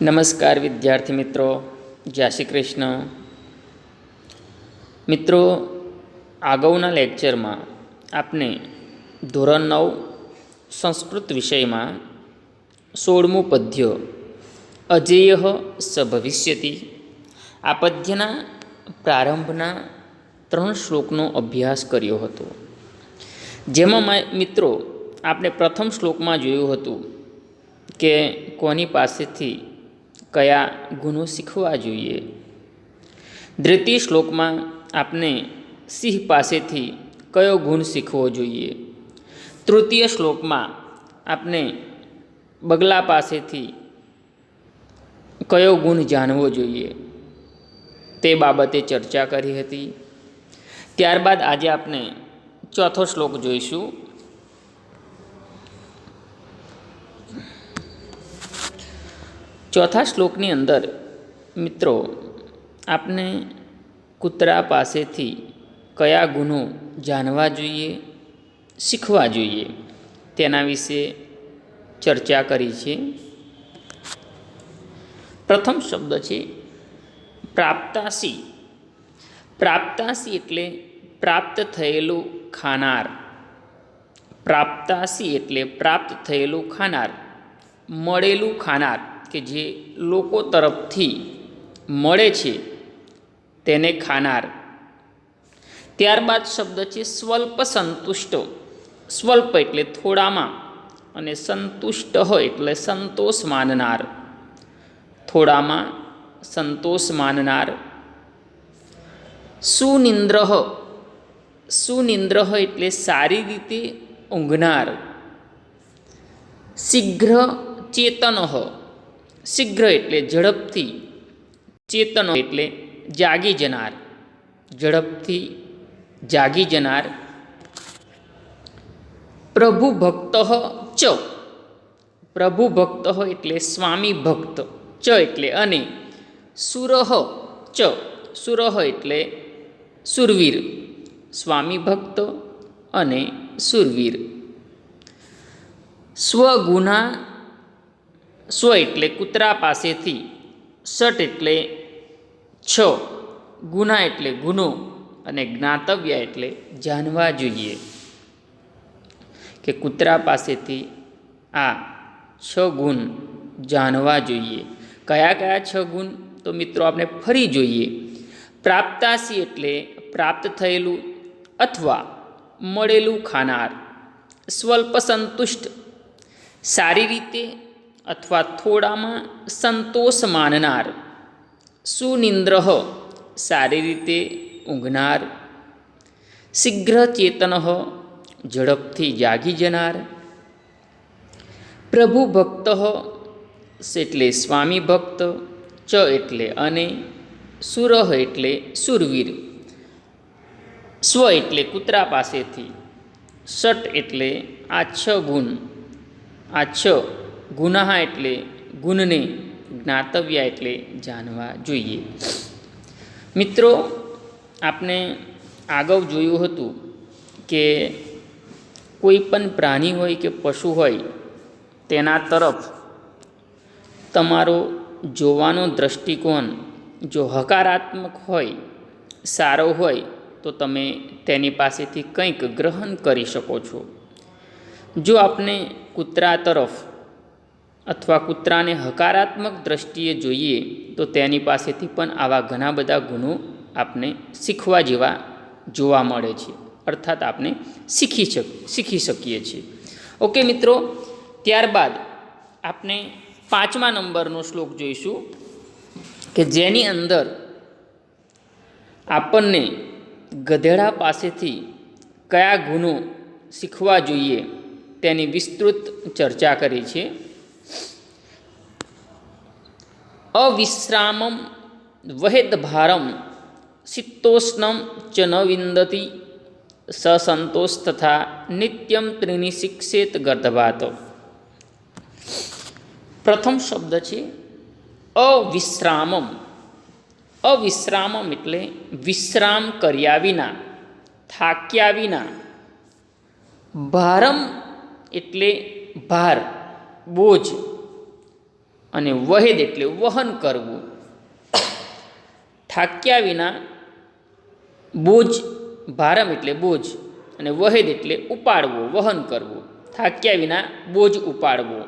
નમસ્કાર વિદ્યાર્થી મિત્રો, જય શ્રી કૃષ્ણ. મિત્રો અગાઉના લેક્ચરમાં આપણે ધોરણ નવ સંસ્કૃત વિષયમાં સોળમું પદ્ય, અજેય સ ભવિષ્યતિ, આ પદ્યના પ્રારંભના ત્રણ શ્લોકનો અભ્યાસ કર્યો હતો. જેમાં મિત્રો આપણે પ્રથમ શ્લોકમાં જોયું હતું કે કોની પાસેથી કયા ગુણો શીખવા જોઈએ? દ્વિતીય શ્લોકમાં આપણે સિંહ પાસેથી કયો ગુણ શીખવો જોઈએ? તૃતીય શ્લોકમાં આપણે બગલા પાસેથી કયો ગુણ જાણવો જોઈએ? તે બાબતે ચર્ચા કરી હતી. ત્યારબાદ આજે આપણે ચોથો શ્લોક જોઈશું. ચોથા શ્લોકની અંદર, મિત્રો, આપને કૂતરા પાસેથી કયા ગુણો જાણવા જોઈએ, શીખવા જોઈએ, તેના વિશે ચર્ચા કરી છે. પ્રથમ શબ્દ છે, પ્રાપ્તાસી. પ્રાપ્તાસી એટલે પ્રાપ્ત થયેલું ખાનાર. પ્રાપ્તાસી એટલે પ્રાપ્ત થયેલું ખાનાર. મળેલું ખાનાર. કે જે લોકો તરફથી મળે છે તેને ખાનાર. ત્યારબાદ શબ્દ છે સ્વલ્પ સંતુષ્ટ. સ્વલ્પ એટલે થોડામાં અને સંતુષ્ટ હોય એટલે સંતોષ માનનાર. થોડામાં સંતોષ માનનાર. સુનિંદ્રહ સુનિંદ્રહ એટલે સારી રીતે ઊંઘનાર. શીઘ્ર ચેતન શીઘ્ર એટલે ઝડપથી ચેતનો એટલે જાગી જનાર. ઝડપથી જાગી જનાર. પ્રભુ ભક્ત ચ. પ્રભુ ભક્ત એટલે સ્વામી ભક્ત ચ એટલે અને સુરહ ચ. સુરહ એટલે સુરવીર. સ્વામી ભક્ત અને સુરવીર. સ્વગુના સ્વ એટલે કૂતરા પાસેથી સટ એટલે છ, ગુના એટલે ગુનો અને જ્ઞાતવ્ય એટલે જાણવા જોઈએ કે કૂતરા પાસેથી આ છ ગુણ જાણવા જોઈએ. કયા કયા છ ગુણ? તો મિત્રો આપણે ફરી જોઈએ. પ્રાપ્તાસી એટલે પ્રાપ્ત થયેલું અથવા મળેલું ખાનાર. સ્વલ્પ સંતુષ્ટ સારી રીતે અથવા થોડામાં સંતોષ માનનાર સુનિંદ્ર સારી રીતે ઊંઘનાર શીઘ્ર ચેતન ઝડપથી જાગી જનાર પ્રભુ ભક્ત એટલે સ્વામી ભક્ત ચ એટલે અને, સુરહ એટલે સુરવીર, સ્વ એટલે કૂતરા પાસેથી સટ એટલે આ છ ગુણ, આ છ ગુનાહ એટલે ગુણને જ્ઞાતવ્ય એટલે જાણવા જોઈએ. મિત્રો આપણે આગળ જોયું હતું કે કોઈ પણ પ્રાણી હોય કે પશુ હોય, તેના તરફ તમારો જોવાનો દૃષ્ટિકોણ જો હકારાત્મક હોય, સારો હોય, તો તમે તેની પાસેથી કંઈક ગ્રહણ કરી શકો છો. જો આપણે કૂતરા તરફ અથવા કૂતરાને હકારાત્મક દ્રષ્ટિએ જોઈએ, તો તેની પાસેથી પણ આવા ઘણા બધા ગુણો આપણે શીખવા જેવા જોવા મળે છે. અર્થાત આપણે શીખી શક, શીખી શકીએ છીએ. ઓકે મિત્રો, ત્યારબાદ આપણે પાંચમા નંબરનો શ્લોક જોઈશું, કે જેની અંદર આપણને ગધેડા પાસેથી કયા ગુણો શીખવા જોઈએ તેની વિસ્તૃત ચર્ચા કરી છે. અવિશ્રામમ વહેદ ભારમ શીતોષ્ણમ ચ ન વિંદતી સસંતોષ તથા નિત્યમ ત્રિની શિક્ષેત ગર્ધવાત પ્રથમ શબ્દ છે અવિશ્રામમ અવિશ્રામમ એટલે વિશ્રામ કર્યા વિના થાક્યા વિના ભારમ એટલે ભાર બોજ અને વહેદ એટલે વહન કરવું. થાક્યા વિના બોજ, ભારમ એટલે બોજ અને વહેદ એટલે ઉપાડવો, વહન કરવું. થાક્યા વિના બોજ ઉપાડવો.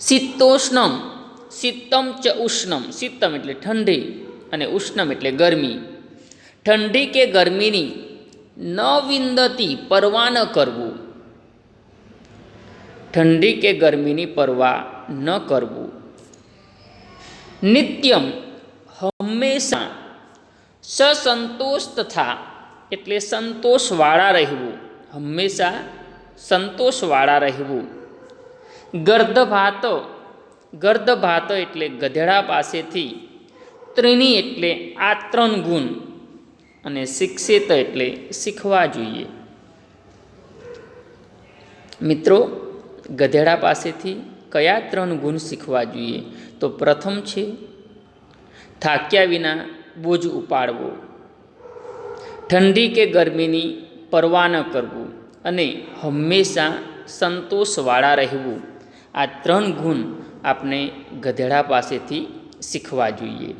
શીતોષ્ણમ, શીતમ ચ ઉષ્ણમ. શીતમ એટલે ઠંડી અને ઉષ્ણમ એટલે ગરમી. ઠંડી કે ગરમીની ન વિંદતી પરવા ન કરવું. ઠંડી કે ગરમીની પરવા ન કરવું. નિત્યમ હંમેશા સસંતોષ તથા એટલે સંતોષવાળા રહેવું. હંમેશા સંતોષવાળા રહેવું. ગર્ધભાત ગર્ધભાત એટલે ગધેડા પાસેથી ત્રિણી એટલે આ ત્રણ ગુણ અને શિક્ષિત એટલે શીખવા જોઈએ. મિત્રો, ગધેડા પાસેથી કયા ત્રણ ગુણ શીખવા જોઈએ? તો પ્રથમ છે, થાક્યા વિના બોજ ઉપાડવો. ઠંડી કે ગરમીની પરવા ન કરવું અને હંમેશા સંતોષવાળા રહેવું. આ ત્રણ ગુણ આપણે ગધેડા પાસેથી શીખવા જોઈએ.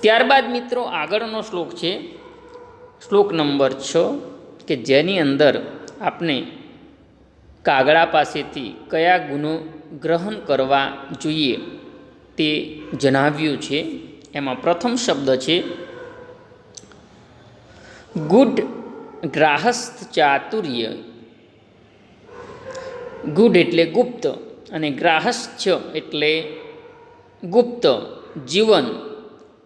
ત્યારબાદ મિત્રો, આગળનો શ્લોક છે, શ્લોક નંબર છ, કે જેની અંદર આપણે કાગડા પાસેથી કયા ગુનો ગ્રહણ કરવા જોઈએ તે જણાવ્યું છે. એમાં પ્રથમ શબ્દ છે, ગુડ ગ્રાહસ્થ ચાતુર્ય. ગુડ એટલે ગુપ્ત અને ગ્રાહસ્થ એટલે ગુપ્ત, જીવન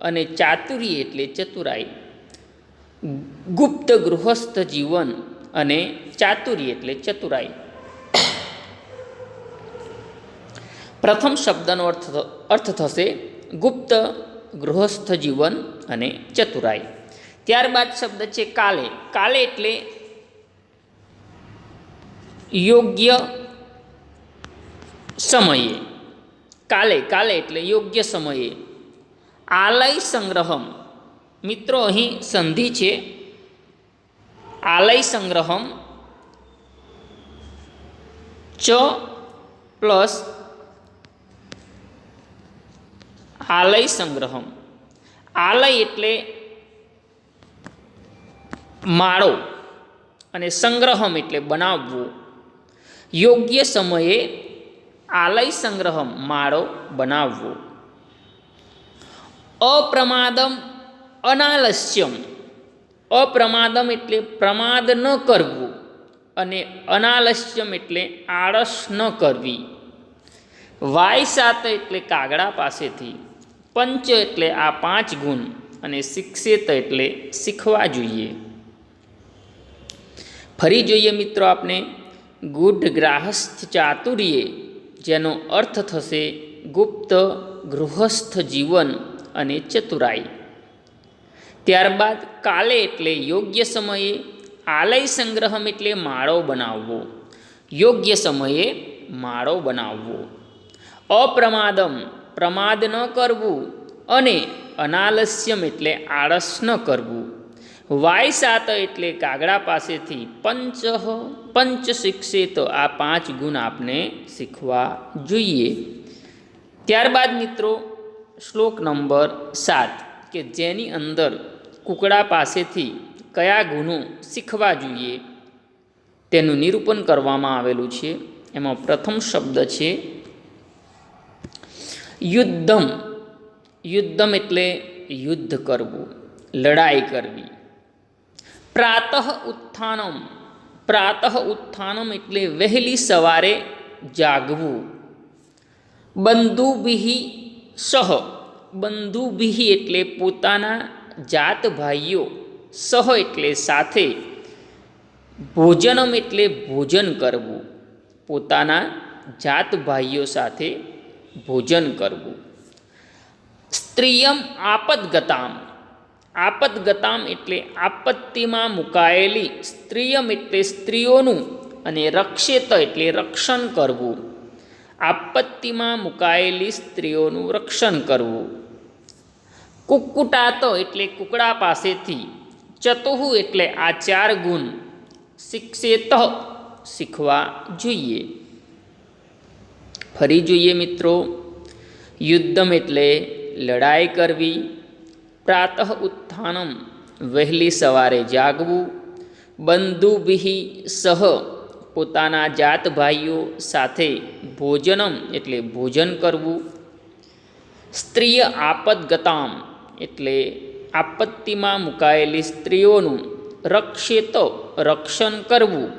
અને ચાતુર્ય એટલે ચતુરાઈ. ગુપ્ત ગૃહસ્થ જીવન અને ચાતુર્ય એટલે ચતુરાઈ. પ્રથમ શબ્દનો અર્થ અર્થ થશે ગુપ્ત, ગૃહસ્થ જીવન અને ચતુરાઈ. ત્યારબાદ શબ્દ છે કાલે. કાલે એટલે યોગ્ય સમયે. કાલે કાલે એટલે યોગ્ય સમયે. આલય સંગ્રહમ. મિત્રો, અહીં સંધિ છે. આલય સંગ્રહમ ચ પ્લસ આલય સંગ્રહમ. આલય એટલે માળો અને સંગ્રહમ એટલે બનાવવો. યોગ્ય સમયે આલય સંગ્રહમ, માળો બનાવવો. અપ્રમાદમ અનાલસ્યમ. અપ્રમાદમ એટલે પ્રમાદ ન કરવું અને અનાલસ્યમ એટલે આળસ ન કરવી. વાય સાત એટલે કાગડા પાસેથી. પંચ એટલે આ પાંચ ગુણ અને શિક્ષિત એટલે શીખવા જોઈએ. ફરી જોઈએ મિત્રો આપણે ગુઢ ગ્રાહસ્થ ચાતુર્ય, જેનો અર્થ થશે ગુપ્ત ગૃહસ્થ જીવન અને ચતુરાઈ. ત્યારબાદ કાલે એટલે યોગ્ય સમયે આલય સંગ્રહમ એટલે માળો બનાવવો. યોગ્ય સમયે માળો બનાવવો. અપ્રમાદમ પ્રમાદ ન કરવું અને અનાલસ્યમ એટલે આળસ ન કરવું. વાય સાત એટલે કાગડા પાસેથી પંચ પંચ તો આ પાંચ ગુણ આપને શીખવા જોઈએ. ત્યારબાદ મિત્રો, શ્લોક નંબર સાત, કે જેની અંદર કુકડા પાસેથી કયા ગુણો શીખવા જોઈએ? તેનું નિરૂપણ કરવામાં આવેલું છે. એમાં પ્રથમ શબ્દ છે યુદ્ધમ. યુદ્ધમ એટલે યુદ્ધ કરવું, લડાઈ કરવી. પ્રાતઃ ઉત્થાનમ. પ્રાતઃ ઉત્થાનમ એટલે વહેલી સવારે જાગવું. બંધુભિહિ સહ. બંધુભિહિ એટલે પોતાના જાત ભાઈઓ. સહ એટલે સાથે. ભોજનમ એટલે ભોજન કરવું. પોતાના જાત ભાઈઓ સાથે ભોજન કરવું. સ્ત્રીયમ આપદગતામ. આપદગતામ એટલે આપત્તિમાં મુકાયેલી સ્ત્રીયમ એટલે સ્ત્રીઓનું અને રક્ષેત એટલે રક્ષણ કરવું. આપત્તિમાં મુકાયેલી સ્ત્રીઓનું રક્ષણ કરવું. કુક્કુટાતો એટલે કુકડા પાસેથી. ચતુહુ એટલે આ ચાર ગુણ શિક્ષેત શીખવા જોઈએ. ફરી જોઈએ મિત્રો. યુદ્ધમ એટલે લડાઈ કરવી. પ્રાતઃ ઉત્થાનમ વહેલી સવારે જાગવું. બંધુભિ સહ પોતાના જાત ભાઈઓ સાથે ભોજનમ એટલે ભોજન કરવું. સ્ત્રીય આપદગતામ એટલે આપત્તિમાં મુકાયેલી સ્ત્રીઓનું રક્ષેત રક્ષણ કરવું.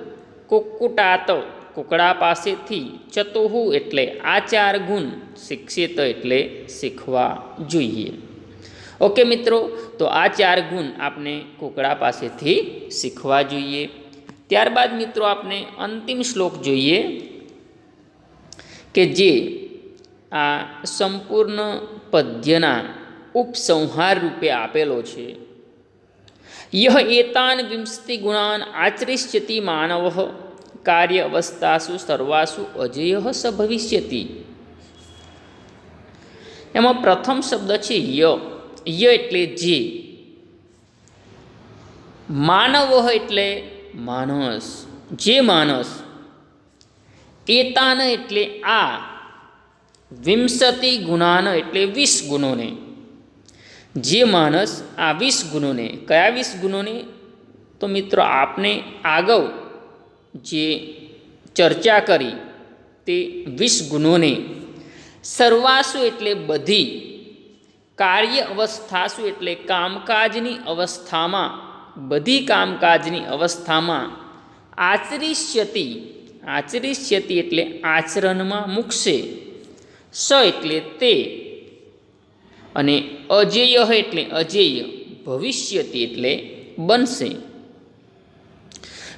કુક્કુટાત કુકડા પાસેથી ચતુહુ એટલે આ ચાર ગુણ શિક્ષિત એટલે શીખવા જોઈએ. ઓકે મિત્રો, તો આ ચાર ગુણ આપણે કુકડા પાસેથી શીખવા જોઈએ. ત્યારબાદ મિત્રો આપણે અંતિમ શ્લોક જોઈએ કે જે આ સંપૂર્ણ પદ્યના ઉપસંહાર રૂપે આપેલો છે. યહ એતાન વિંશતિ ગુણાન આચરિષ્યતિ માનવ કાર્ય અવસ્થાસુ સર્વાસુ અજેય સ ભવિષ્યતિ. એમાં પ્રથમ શબ્દ છે ય. ય એટલે જે. માનવ એટલે માનસ. જે માનસ? એતાન એટલે આ. વિંશતિ ગુણાન એટલે વીસ ગુણોને. જે માણસ આ વીસ ગુણોને. કયા વીસ ગુણોને? તો મિત્રો આપને આગળ જે ચર્ચા કરી તે વીસ ગુણોને સર્વાસુ એટલે બધી, કાર્ય અવસ્થાસુ એટલે કામકાજની અવસ્થામાં, બધી કામકાજની અવસ્થામાં આચરિષ્યતિ આચરિષ્યતિ એટલે આચરણમાં મૂકશે, સ એટલે તે અને અજેય એટલે અજેય ભવિષ્યતિ એટલે બનશે.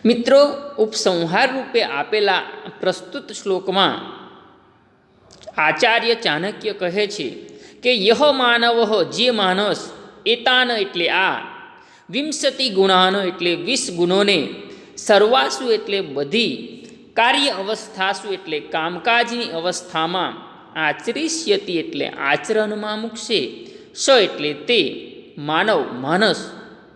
મિત્રો, ઉપસંહાર રૂપે આપેલા પ્રસ્તુત શ્લોકમાં આચાર્ય ચાણક્ય કહે છે કે, યહ માનવ જે માનસ એતાન એટલે આ, વિંશતિ ગુણાનો એટલે વીસ ગુણોને, સર્વાસુ એટલે બધી, કાર્ય અવસ્થાસુ એટલે કામકાજની અવસ્થામાં આચરિષ્યતિ એટલે આચરણમાં મૂકશે, સ એટલે તે, માનવ માનસ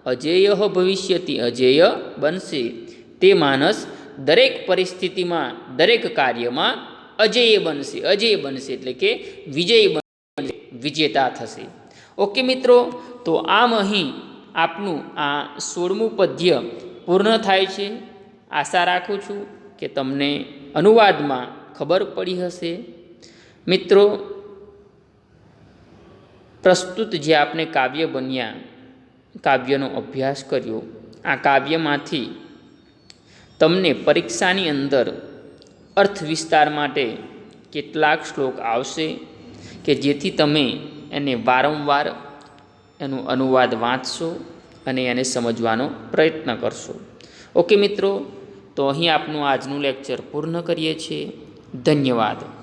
અજેય ભવિષ્યતિ અજેય બનશે. તે માનસ દરેક પરિસ્થિતિમાં, દરેક કાર્યમાં અજેય બનશે અજેય બનશે એટલે કે વિજય બનશે, વિજેતા થશે. ઓકે મિત્રો, તો આમ અહીં આપનું આ સોળમું પદ્ય પૂર્ણ થાય છે. આશા રાખું છું કે તમને અનુવાદમાં ખબર પડી હશે. મિત્રો, પ્રસ્તુત જે આપણે કાવ્ય બન્યા, કાવ્યનો અભ્યાસ કર્યો, આ કાવ્યમાંથી તમને પરીક્ષાની અંદર અર્થ વિસ્તાર માટે કેટલાક શ્લોક આવશે કે જેથી તમે એને વારંવાર એનું અનુવાદ વાંચશો અને એને સમજવાનો પ્રયત્ન કરશો. ઓકે મિત્રો, તો અહીં આપનું આજનું લેક્ચર પૂર્ણ કરીએ છીએ. ધન્યવાદ.